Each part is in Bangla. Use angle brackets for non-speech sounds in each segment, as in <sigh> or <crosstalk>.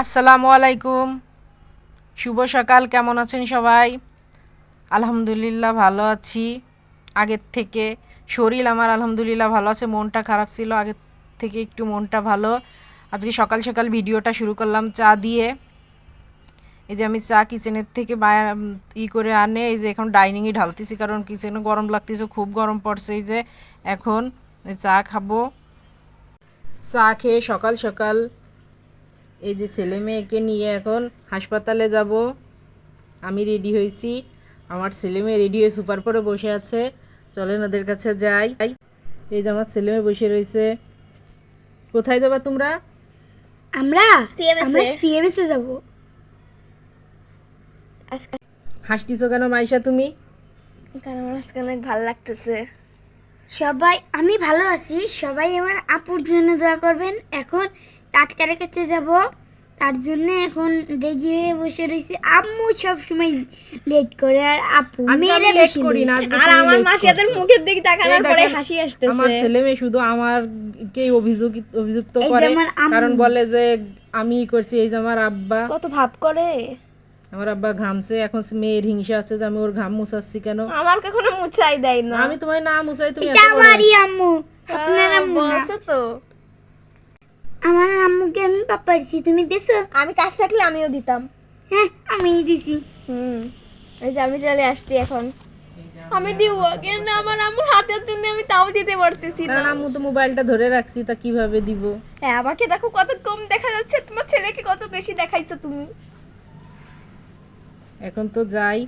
আসসালামু আলাইকুম। শুভ সকাল, কেমন আছেন সবাই? আলহামদুলিল্লাহ ভালো আছি। আগের থেকে শরীর আমার আলহামদুলিল্লাহ ভালো আছে, মনটা খারাপ ছিল, আগের থেকে একটু মনটা ভালো। আজকে সকাল সকাল ভিডিওটা শুরু করলাম চা দিয়ে। এই যে আমি চা কিচেনের থেকে ই করে আনে, এই যে এখন ডাইনিংয়ে ঢালতেছি, কারণ কিচেনে গরম লাগতেছে, খুব গরম পড়ছে এই যে। এখন চা খাব। চা খেয়ে সকাল সকাল এই যে ছেলে মেয়েকে নিয়ে এখন হাসপাতালে যাব। আমি রেডি হয়েছি। আমার ছেলে মেয়ে রেডি হয়ে সুপার পরে বসে আছে। চলেন ওদের কাছে যাই। এই যে আমার ছেলে মেয়ে বসে রয়েছে। কোথায় যাবা তোমরা? আমরা এ। যাব। হাসতিছো কেন মাইশা তুমি? কারণ আমার আজকে অনেক ভালো লাগতেছে। সবাই আমি ভালো আছি। সবাই আমার আপুর জন্য দোয়া করবেন। এখন ডাক্তারের কাছে যাব। তার জন্য এখন রেডি হয়ে বসে রয়েছি আম্মু সব সময় লেট করে আর আপু আমি মেয়েরা বেশি করি না, আর আমার late মাসিয়াদের মুখের দিকে তাকানোর পরে হাসি আমার ছেলে মেয়ে শুধু আমারকে অভিযোগ অভিযুক্ত করে কারণ বলে যে আমি করছি এই যে আমার আব্বা। কত ভাব করে। আমার আব্বা ঘামছে এখন মেয়ের হিংসা আছে যে আমি ওর ঘাম মুছাচ্ছি কেন? আমার কখনো মুছাই দেয় না। আমি তোমায় না মুছাই তুমি এটা আমারই আম্মু আপনার হ্যাঁ, আম্মু তো। আমার আম্মুকে আমি পাপাইছি তুমি দিছো? আমি কাজ থাকলে আমিও দিতাম। হ্যাঁ আমি দিছি। হুম এই যে আমি চলে আসছি এখন। আমি দিব কিন্তু আমার আম্মুর হাতের জন্য আমি তাও দিতে পারতেছি না। আম্মু তো মোবাইলটা ধরে রাখছি তা কীভাবে দিব? হ্যাঁ আমাকে দেখো কত কম দেখা যাচ্ছে তোমার ছেলেকে কত বেশি দেখাইছো তুমি। এখন তো যাই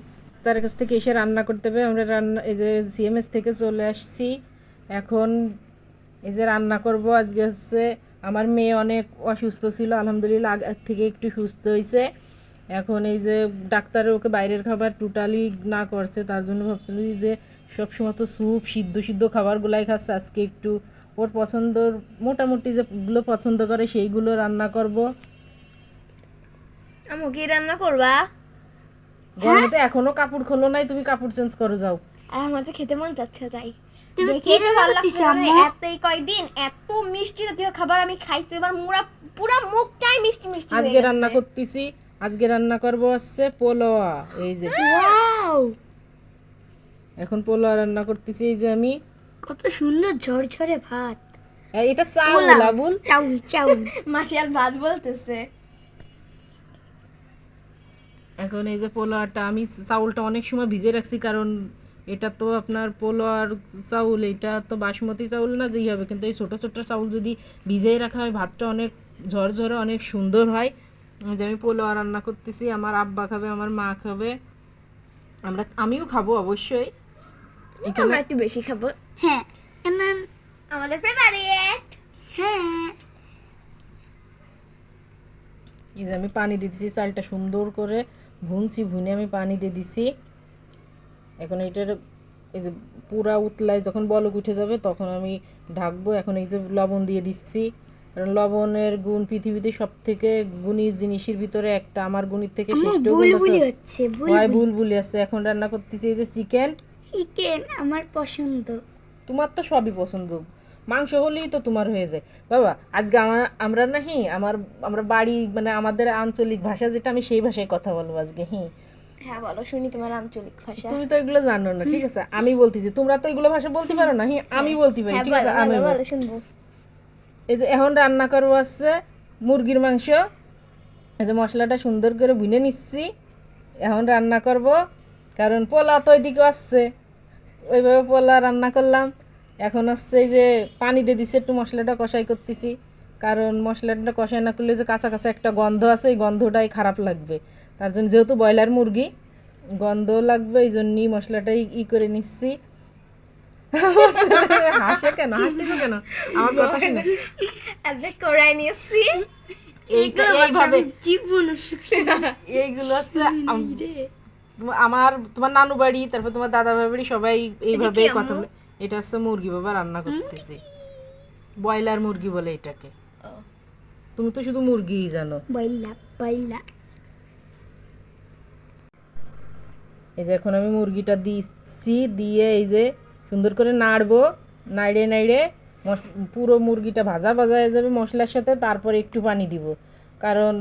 তার কাছ থেকে এসে রান্না করতে হবে। আমরা রান্না এই যে সিএমএস থেকে চলে আসছি। এখন এই যে রান্না করব আজকে হচ্ছে আমার মেয়ে অনেক অসুস্থ ছিল আলহামদুলিল্লাহ আগের থেকে একটু সুস্থ হয়েছে এখন এই যে ডাক্তারের ওকে বাইরের খাবার টোটালি না করছে তার জন্য ভাবছিল যে সবসময় তো স্যুপ সিদ্ধ সিদ্ধ খাবারগুলাই খাচ্ছে আজকে একটু ওর পছন্দর মোটামুটি যেগুলো পছন্দ করে সেইগুলো রান্না করব। আম্মু কি রান্না করবা? গরমে তো এখনও কাপড় খোলো নাই তুমি কাপড় চেঞ্জ করে যাও। আর আমার তো খেতে মন চাচ্ছে তাই। তুমি ভালো লাগছে? এতই কয়দিন এত মিষ্টি জাতীয় খাবার আমি খাইছি এবার মুরা পুরা মুখটাই মিষ্টি মিষ্টি আজকে রান্না করতেছি আজকে রান্না করব হচ্ছে পোলোয়া এই যে। ওয়াও! এখন পোলোয়া রান্না করতেছি এই যে আমি। কত সুন্দর ঝরঝরে ভাত। এটা চাউল পোলাও। আবুল চাউল চাউল। <laughs> মাসিয়াল ভাত বলতেছে। এখন এই যে পোলোয়াটা আমি চাউলটা অনেক সময় ভিজে রাখছি কারণ এটা তো আপনার পোলোয়ার চাউল এটা তো বাসমতি চাউল না যেই হবে। কিন্তু এই ছোটো ছোটো চাউল যদি ভিজেই রাখা হয় ভাতটা অনেক ঝরঝরে অনেক সুন্দর হয়। এই যে আমি পোলোয়া রান্না করতেছি আমার আব্বা খাবে আমার মা খাবে। আমরা আমিও খাব অবশ্যই। আমরা একটু বেশি খাব। হ্যাঁ আমাদের ফেভারিট হ্যাঁ। এই যে আমি পানি দিয়ে দিছি চালটা সুন্দর করে ভুনছি ভুনে আমি পানি দিয়ে দিছি। এখন এটার এই যে পুরা উতলায় যখন বলক উঠে যাবে তখন আমি ঢাকবো। এখন এই যে লবণ দিয়ে দিচ্ছি। কারণ লবণের গুণ পৃথিবীতে সব থেকে গুণী জিনিসের ভিতরে একটা। আমার গুণীর থেকে শ্রেষ্ঠ গুণ আছে হয় বুলবুলি। আছে। এখন রান্না করতেছি এই যে চিকেন। চিকেন আমার পছন্দ। তোমার তো সবই পছন্দ। মাংস হলেই তো তোমার হয়ে যায়। বাবা আজকে আমার আমরা না হি আমার আমরা বাড়ি মানে আমাদের আঞ্চলিক ভাষা যেটা আমি সেই ভাষায় কথা বলব আজকে হি। হ্যাঁ বলো শুনি তোমার আঞ্চলিক ভাষা। তুমি তো এগুলো জানো না ঠিক আছে? আমি বলতেছি তোমরা তো এগুলো ভাষা বলতে পারো না আমি বলতে পারি হ্যাঁ ঠিক আছে? আমি বলো, শুনব। এই যে এখন রান্না করব আছে মুরগির মাংস। এই যে মশলাটা সুন্দর করে ভুনে নিচ্ছি। এখন রান্না করব কারণ পোলা তো ওইদিকে আসছে। ওইভাবে পোলা রান্না করলাম। এখন হচ্ছে যে পানি দিয়ে দিচ্ছি একটু মশলাটা কষাই করতেছি। কারণ মশলাটা কষাই না করলে যে কাঁচা কাঁচা একটা গন্ধ আছে ওই গন্ধটাই খারাপ লাগবে। তার জন্য যেহেতু ব্রয়লার মুরগি গন্ধ লাগবে এই জন্যই মশলাটাই ই করে নিচ্ছি। হাসে কেন? হাসতেছো কেন? আমার কথা শুনে। আরে কড়াই নিয়েছি। এইটা এইভাবে জীবন এইগুলো হচ্ছে আমার তোমার নানু বাড়ি তারপর তোমার দাদা ভাই বাড়ি সবাই এইভাবে কথা বলে এটা হচ্ছে মুরগি বাবা রান্না করতেছি। ব্রয়লার মুরগি বলে এটাকে। তুমি তো শুধু মুরগিই জানো। বাইলা বাইলা এই যে এখন আমি মুরগিটা দিচ্ছি, দিয়ে এই যে সুন্দর করে নাড়বো নাড়ে নাড়ে মশ- পুরো মুরগিটা ভাজা ভাজা হয়ে যাবে মশলার সাথে, তারপরে একটু পানি দিব। কারণ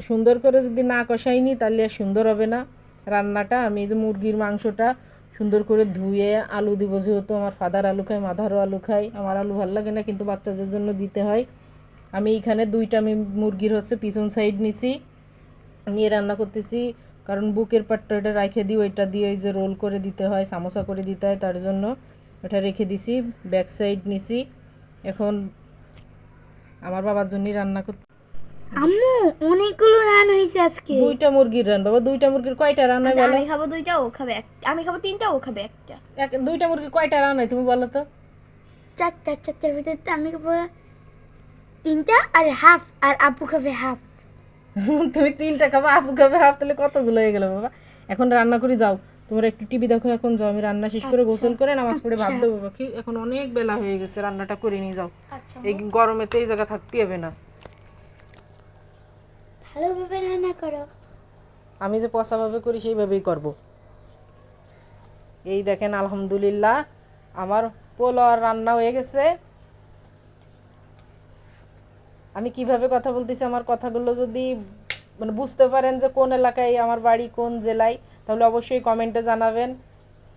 সুন্দর করে যদি না কষাইনি তাহলে আর সুন্দর হবে না। রান্নাটা, আমি এই যে মুরগির মাংসটা সুন্দর করে ধুয়ে আলু দিব, যেহেতু আমার ফাদার আলু খাই মাধারও আলু খাই আমার আলু ভালো লাগে না, কিন্তু বাচ্চাদের জন্য দিতে হয়। আমি এইখানে দুইটা আমি মুরগির হচ্ছে পিছন সাইড নিছি, নিয়ে রান্না করতেছি। কারণ বুকের পাটটা এটা রেখে দিই ওইটা দিয়ে ওই যে রোল করে দিতে হয় সামোসা করে দিতে হয় তার জন্য ওটা রেখে দিছি ব্যাক সাইড নিছি। এখন আমার বাবার জন্যই রান্না করতে আম্মু অনেকগুলো রান হয়েছে আজকে। দুইটা মুরগির রান বাবা দুইটা মুরগির কয়টা রান হয় বলো? আমি খাব দুইটা ও খাবে একটা আমি খাব তিনটা ও খাবে একটা। এক দুইটা মুরগি কয়টা রান হয় তুমি বলো তো? চারটা চারটার ভিতরে আমি খাব তিনটা আর হাফ আর আপু খাবে হাফ। <laughs> তুমি তিনটা খাব আসু খাবে হাফ তাহলে কতগুলো হয়ে গেলো বাবা? এখন রান্না করে যাও। তোমরা একটু টিভি দেখো এখন যাও আমি রান্না শেষ করে গোসল করে নামাজ পড়ে ভাত দেবো বাবা কি এখন অনেক বেলা হয়ে গেছে রান্নাটা করে নিয়ে যাও। আচ্ছা। এই গরমেতে এই জায়গা থাকতে হবে না। ভালোভাবে রান্না করো। আমি যে পশাভাবে করি সেইভাবেই করব। এই দেখেন আলহামদুলিল্লাহ আমার পোলাও আর রান্না হয়ে গেছে। আমি কীভাবে কথা বলতেছি, আমার কথাগুলো যদি মানে বুঝতে পারেন যে কোন এলাকায়, আমার বাড়ি কোন জেলায়, তাহলে অবশ্যই কমেন্টে জানাবেন।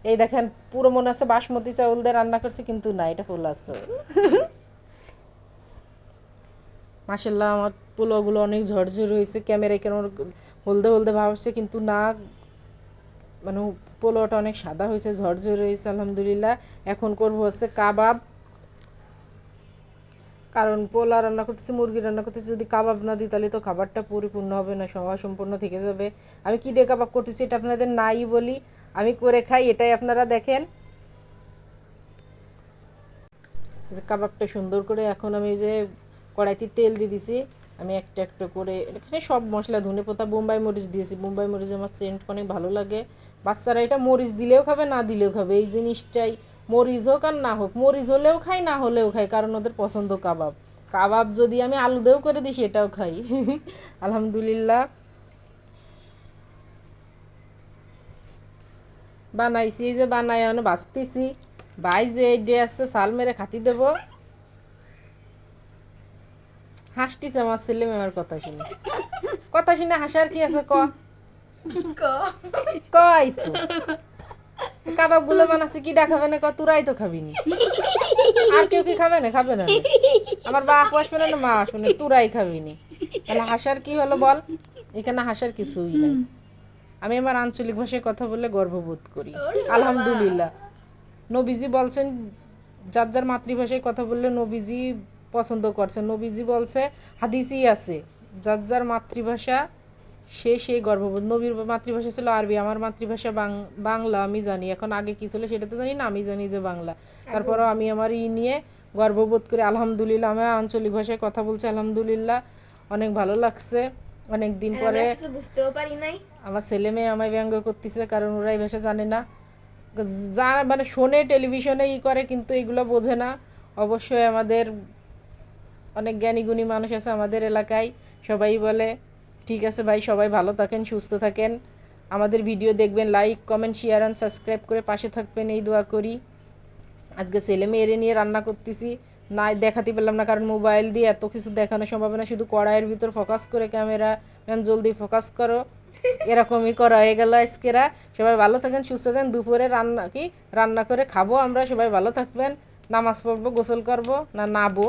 এই দেখেন, পুরো মনে হচ্ছে বাসমতি চাউল দিয়ে রান্না করছি, কিন্তু না, এটা ফুল আছে। মাসাল্লাহ আমার পোলাওগুলো অনেক ঝরঝর হয়েছে ক্যামেরায় কেন হলদে হলদে ভাব হচ্ছে, কিন্তু না মানে পোলাওটা অনেক সাদা হয়েছে, ঝরঝর হয়েছে আলহামদুলিল্লাহ। এখন করব হচ্ছে কাবাব। কারণ পোলা রান্না করতেছি, মুরগি রান্না করতেছি, যদি কাবাব না দিই তাহলে তো খাবারটা পরিপূর্ণ হবে না সভা সম্পূর্ণ থেকে যাবে। আমি কি দিয়ে কাবাব করতেছি এটা আপনাদের নাই বলি, আমি করে খাই, এটাই আপনারা দেখেন। যে কাবাবটা সুন্দর করে এখন আমি যে কড়াইতে তেল দিয়ে দিছি, আমি একটা একটা করে, এখানে সব মশলা, ধনে পোতা, বোম্বাই মরিচ দিয়েছি। বোম্বাই মরিচ আমার সেন্ট অনেক ভালো লাগে। বাচ্চারা এটা মরিচ দিলেও খাবে, না দিলেও খাবে, এই জিনিসটাই মরিচ হোক আর না হোক মরিচ হলেও খাই না হলেও খাই কারণ ওদের পছন্দ কাবাব। কাবাব যদি আমি আলু দিয়েও করে দিই সেটাও খাই। <laughs> আলহামদুলিল্লাহ। বানাইছি যে বানাই মানে বাঁচতেছি। ভাই যে এই ডে আসছে সাল মেরে খাতি দেব। হাসতিছে আমার ছেলে মেয়ের কথা শুনে। কথা শুনে হাসার কি আছে ক? কই তো? কাবাবগুলো বানাচ্ছে, কি ডাকাবে না ক তোরাই তো খাবি নি। আর কেউ কি খাবে না? খাবে না। আমার বাপ আসবে না মা আসবে না, তোরাই খাবি নি। তাহলে হাসার কি হলো বল? এখানে হাসার কিছুই নাই। আমি আমার আঞ্চলিক ভাষায় কথা বলে গর্ববোধ করি। আলহামদুলিল্লাহ। নবীজি বলছেন, যার যার মাতৃভাষায় কথা বললে নবীজি পছন্দ করছে। নবীজি বলছে, হাদিসই আছে, যার যার মাতৃভাষা সে সেই গর্ববোধ নবীর মাতৃভাষা ছিল আরবি আমার মাতৃভাষা বাংলা আমি জানি। এখন আগে কি ছিল সেটা তো জানি না আমি জানি যে বাংলা। তারপরও আমি আমার ই নিয়ে গর্ববোধ করি আলহামদুলিল্লাহ আমি আঞ্চলিক ভাষায় কথা বলছি আলহামদুলিল্লাহ। অনেক ভালো লাগছে। অনেক দিন পরে বুঝতেও পারি নাই। আমার ছেলে মেয়ে আমায় ব্যঙ্গ করতেছে কারণ ওরা এই ভাষা জানে না। যা মানে শোনে টেলিভিশনে ই করে কিন্তু এগুলো বোঝে না। অবশ্যই আমাদের অনেক জ্ঞানী গুণী মানুষ আছে আমাদের এলাকায় সবাই বলে। ঠিক আছে ভাই, সবাই ভালো থাকেন, সুস্থ থাকেন। আমাদের ভিডিও দেখবেন like comment share and subscribe করে পাশে থাকবেন, এই দোয়া করি। আজকে ছেলে মেয়েরে নিয়ে রান্না করতেছি না দেখাতে পারলাম না, কারণ মোবাইল দিয়ে এত কিছু দেখানো সম্ভব না, শুধু কড়াইয়ের ভিতর ফোকাস করে ক্যামেরা ম্যান জলদি ফোকাস করো। এরকমই করা হয়ে গেল আজকেরা। সবাই ভালো থাকেন, সুস্থ থাকেন, দুপুরে রান্না কি? রান্না করে খাব আমরা, সবাই ভালো থাকবেন। নামাজ পড়ব, গোসল করব, না নাবো।